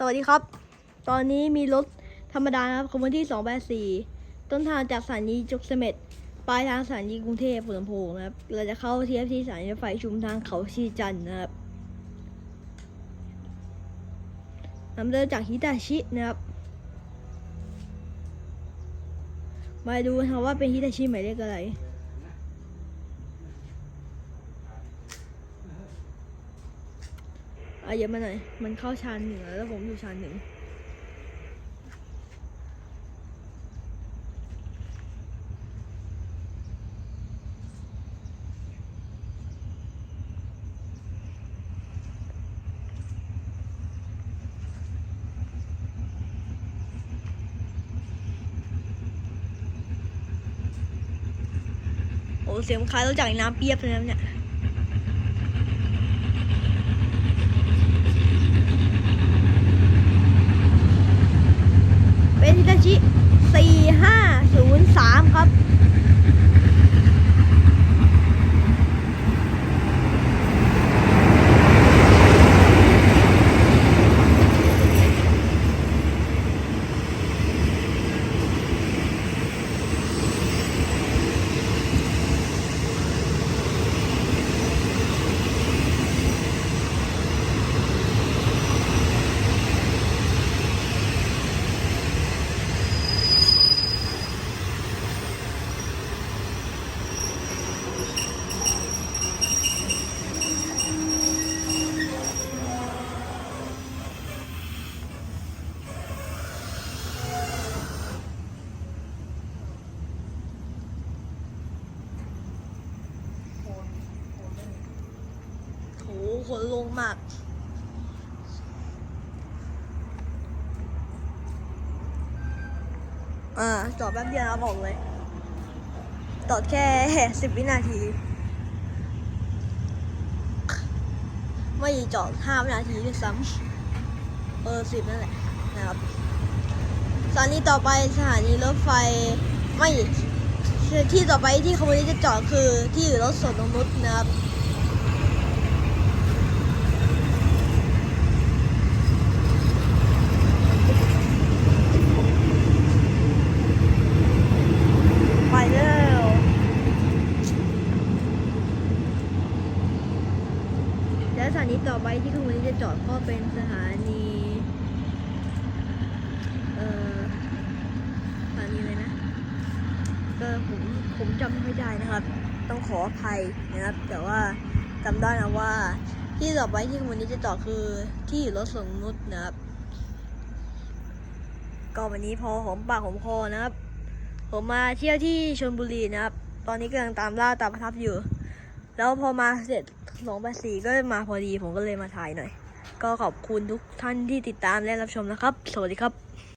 สวัสดีครับ ตอนนี้มีรถธรรมดานะครับขบวนที่284ต้นทางจากสถานีจกเสม็ดปลายทางสถานีกรุงเทพหัวลำโพงนะครับ เราจะเข้าเทียบที่สถานีรถไฟชุมทางเขาชีจันนะครับนำเดินจากฮิตาชินะครับ มาดูนะครับว่าเป็นฮิตาชิหมายเลขอะไร อะเยอะมาหน่อย มันเข้าชานหนึ่งแล้วผมอยู่ชานหนึ่งโอ้เสียงคล้ายเรถจากน้ำเปียบเลยนะเนี่ย เป็นฮิตา ชิ 4503 ครับ โหขนลงมาก อ่าจอดแป๊บเดียวนะบอกเลยจอดแค่สิบวินาที ไม่จอดห้าวินาทีด้วยซ้ำเออสิบนั่นแหละนะครับสถานีต่อไปสถานีรถไฟไม่ที่ต่อไปที่ขบวนนี้จะจอดคือที่รถสวนนงนุษย์นะครับ ไปแล้วและ สถานีต่อไปที่คุณวันนี้จะจอดก็เป็นสถานีเอ่อสถานีอะไรนะก็ผมผมจำไม่ได้นะครับ ต้องขออภัยนะครับ แต่ว่าจำได้นะว่า ที่ต่อไปที่คุณวันนี้จะจอดคือที่รถส่งนุชนะครับ ก็วันนี้พอหอมปากหอมคอนะครับ ผมมาเที่ยวที่ชลบุรีนะครับ ตอนนี้กำลังตามล่าตามประทับอยู่ แล้วพอมาเสร็จ สองแปดสี่ก็มาพอดีผมก็เลยมาถ่ายหน่อย ก็ขอบคุณทุกท่านที่ติดตามและรับชมนะครับ สวัสดีครับ